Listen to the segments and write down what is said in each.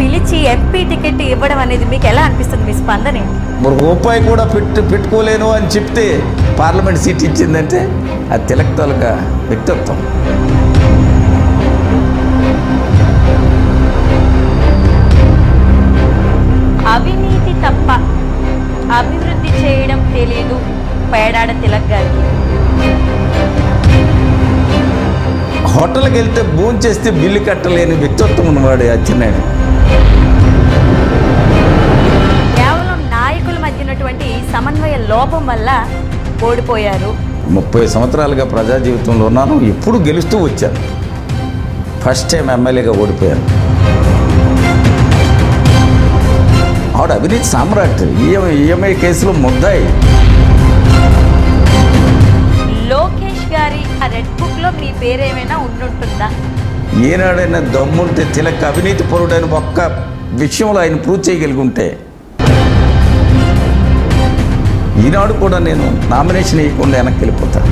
MP ticket ఇవ్వడం అనేది మీకు ఎలా అనిపిస్తుంది మీ స్పందన? రూపాయి కూడా పెట్టు పెట్టుకోలేను అని చెప్తే పార్లమెంట్ సీట్ ఇచ్చిందంటే అది తిలక్ తాలూకా వ్యక్తిత్వం. అవినీతి తప్ప అభివృద్ధి చేయడం తెలియదు పేడాడ తిలక్ గారికి. హోటల్కి వెళ్తే భోజనం చేస్తే బిల్లు కట్టలేని వ్యక్తిత్వం ఉన్నవాడు అచ్చెన్నాయుడు సమన్వయ లోపం వల్ల ఓడిపోయారు. ముప్పై సంవత్సరాలుగా ప్రజా జీవితంలో ఉన్నాను. ఎప్పుడు గెలుస్తూ వచ్చాను. ఫస్ట్ టైం ఎమ్మెల్యేగా ఓడిపోయాను. ఆవిడ అవినీతి సామ్రాట్. ఈఎంఐ ఈఎంఐ కేసులో ముద్దాయి. లోకేష్ గారి ఆ రెడ్ బుక్లో మీ పేరు ఏమైనా ఉండుంటుందా? ఏనాడైనా దమ్ముంటే తిలక్ అవినీతి పరుడైన ఒక్క విషయంలో ఆయన ప్రూవ్ చేయగలిగి ఉంటే ఈనాడు కూడా నేను నామినేషన్ ఇవ్వకుండా వెనక్కి వెళ్ళిపోతాను.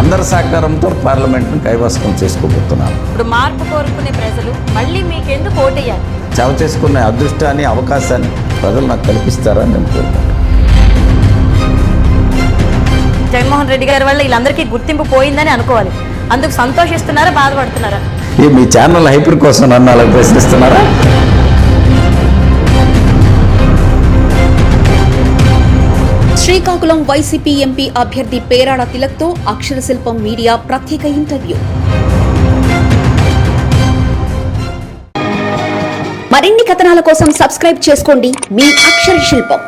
అందరి సహకారంతో పార్లమెంట్ను కైవసం చేసుకోబోతున్నాను. ఇప్పుడు మార్పు కోరుకునే ప్రజలు మళ్ళీ మీకెందుకు ఓటేయాలి? చవ చేసుకునే అదృష్టాన్ని అవకాశాన్ని ప్రజలు నాకు కల్పిస్తారని నేను కోరుకుంటున్నాను. జగన్మోహన్ రెడ్డి గారి వల్ల వీళ్ళందరికీ గుర్తింపు పోయిందని అనుకోవాలి. అందుకు సంతోషిస్తున్నారా బాధపడుతున్నారా? మీ ఛానల్ హైపర్ కోసం నన్ను అలా ప్రశ్నిస్తున్నారా? శ్రీకాకుళం వైసీపీ ఎంపీ అభ్యర్థి పేరాడ తిలక్తో అక్షర శిల్పం మీడియా ప్రత్యేక ఇంటర్వ్యూ. మరిన్ని కథనాల కోసం సబ్స్క్రైబ్ చేసుకోండి మీ అక్షర శిల్పం.